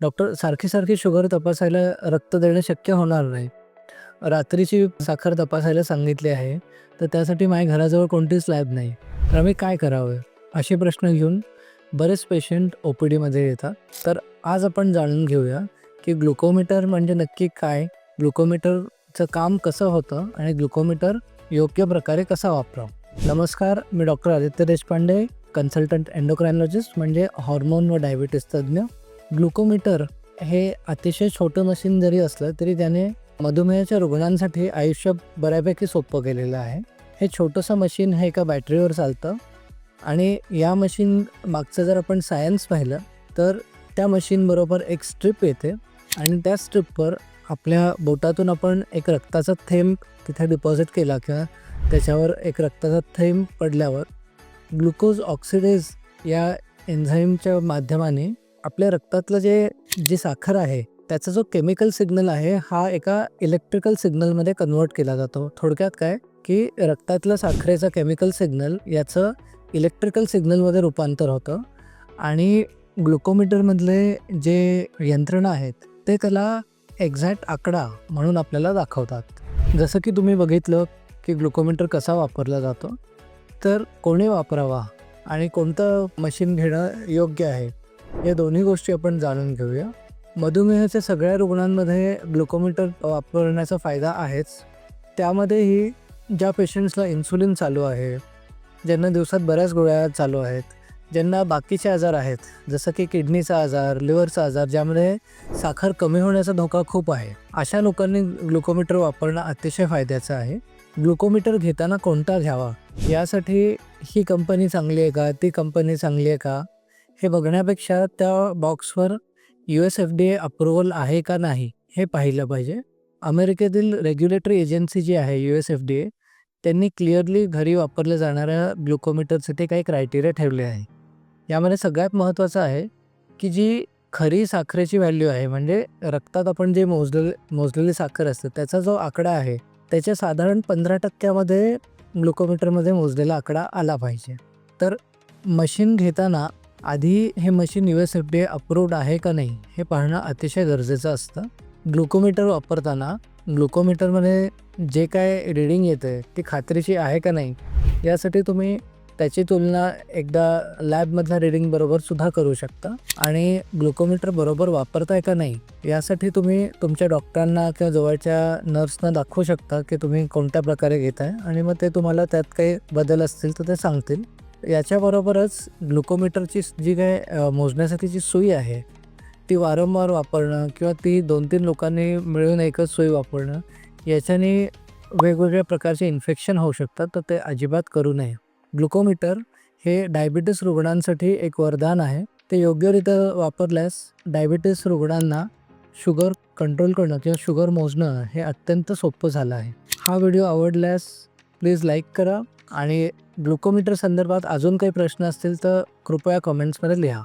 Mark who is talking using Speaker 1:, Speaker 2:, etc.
Speaker 1: Doctor सारखी सारखी sugar तपासायला रक्त देणं शक्य होणार नाही. रात्रीची साखर तपासायला सांगितली आहे तर त्यासाठी माझ्या घराजवळ कोणतीच लॅब नाही. तर आम्ही काय करावं? असे प्रश्न घेऊन बरेच पेशंट ओ पी डीमध्ये येतात. तर आज आपण जाणून घेऊया की ग्लुकोमीटर म्हणजे नक्की काय? ग्लुकोमीटरचं काम कसं होतं आणि ग्लुकोमीटर योग्य प्रकारे कसा वापरावं? नमस्कार मी doctor Aditya Deshpande consultant endocrinologist म्हणजे हॉर्मोन व डायबिटीस तज्ज्ञ. ग्लुकोमीटर हे अतिशय छोटं मशीन जरी असलं तरी त्याने मधुमेहाच्या रुग्णांसाठी आयुष्य बऱ्यापैकी सोपं केलेलं आहे. हे छोटंसं मशीन हे एका बॅटरीवर चालतं आणि या मशीन मागचं जर आपण सायन्स पाहिलं तर त्या मशीनबरोबर एक स्ट्रिप येते आणि त्या स्ट्रिपवर आपल्या बोटातून आपण एक रक्ताचा थेंब तिथे डिपॉझिट केला किंवा त्याच्यावर एक रक्ताचा थेंब पडल्यावर ग्लुकोज ऑक्सिडेज या एन्झाईमच्या माध्यमाने आपल्या रक्तातलं जे जी साखर आहे त्याचा जो केमिकल सिग्नल आहे हा एका इलेक्ट्रिकल सिग्नलमध्ये कन्वर्ट केला जातो. थोडक्यात काय? की रक्तातलं साखरेचा केमिकल सिग्नल याचं इलेक्ट्रिकल सिग्नलमध्ये रूपांतर होतं आणि ग्लुकोमीटरमधले जे यंत्रणा आहेत ते त्याला एक्झॅक्ट आकडा म्हणून आपल्याला दाखवतात. जसं की तुम्ही बघितलं की ग्लुकोमीटर कसा वापरला जातो तर कोणी वापरावा आणि कोणतं मशीन घेणं योग्य आहे? या दोन्ही गोष्टी आपण जाणून घेऊया. मधुमेहाच्या सगळ्या रुग्णांमध्ये ग्लुकोमीटर वापरण्याचा फायदा आहेच. त्यामध्येही ज्या पेशंट्सला इन्सुलिन चालू आहे ज्यांना दिवसात बऱ्याच गोळ्या चालू आहेत ज्यांना बाकीचे आजार आहेत जसं की किडनीचा आजार लिव्हरचा आजार ज्यामध्ये साखर कमी होण्याचा धोका खूप आहे. अशा लोकांनी ग्लुकोमीटर वापरणं अतिशय फायद्याचं आहे. ग्लुकोमीटर घेताना कोणता घ्यावा? यासाठी ही कंपनी चांगली आहे का? ती कंपनी चांगली आहे का? हे बघण्यापेक्षा त्या बॉक्सवर U S F D A approval आहे का नाही हे पाहिलं पाहिजे. अमेरिकेतील रेग्युलेटरी एजन्सी जी आहे U S F D A त्यांनी क्लिअरली घरी वापरल्या जाणाऱ्या ग्लुकोमीटरसाठी काही क्रायटेरिया ठेवले आहे. यामध्ये सगळ्यात महत्त्वाचं आहे की जी खरी साखरेची व्हॅल्यू आहे म्हणजे रक्तात आपण जे मोजले मोजलेली साखर असते त्याचा जो आकडा आहे त्याच्या साधारण पंधरा टक्क्यामध्ये ग्लुकोमीटरमध्ये मोजलेला आकडा आला पाहिजे. तर मशीन घेताना आधी हे machine U S F D approved आहे का नाही हे पाहणं अतिशय गरजेचं असतं. ग्लुकोमीटर वापरताना ग्लुकोमीटरमध्ये जे काय रिडिंग आहे ती खात्रीची आहे का नाही यासाठी तुम्ही त्याची तुलना एकदा लॅबमधल्या रिडिंग बरोबर सुद्धा करू शकता. आणि ग्लुकोमीटर बरोबर वापरताय का नाही यासाठी तुम्ही तुमच्या डॉक्टरांना किंवा जवळच्या नर्सना दाखवू शकता की तुम्ही कोणत्या प्रकारे घेत आहे आणि मग ते तुम्हाला त्यात काही बदल असतील तर ते सांगतील. याच्याबरोबरच ग्लुकोमीटरची जी काय मोजण्यासाठी जी सुई आहे ती वारंवार वापरणं किंवा ती दोन तीन लोकांनी मिळून एकच सोयी वापरणं याच्याने वेगवेगळ्या प्रकारचे इन्फेक्शन होऊ शकतात तर ते अजिबात करू नये. ग्लुकोमीटर हे डायबिटीस रुग्णांसाठी एक वरदान आहे. ते योग्यरित्या वापरल्यास डायबिटीस रुग्णांना शुगर कंट्रोल करणं किंवा शुगर मोजणं हे अत्यंत सोपं झालं आहे. हा व्हिडिओ आवडल्यास प्लीज लाईक करा. आणि ग्लुकोमीटर संदर्भात अजून काही प्रश्न असतील तर कृपया कमेंट्समध्ये लिहा.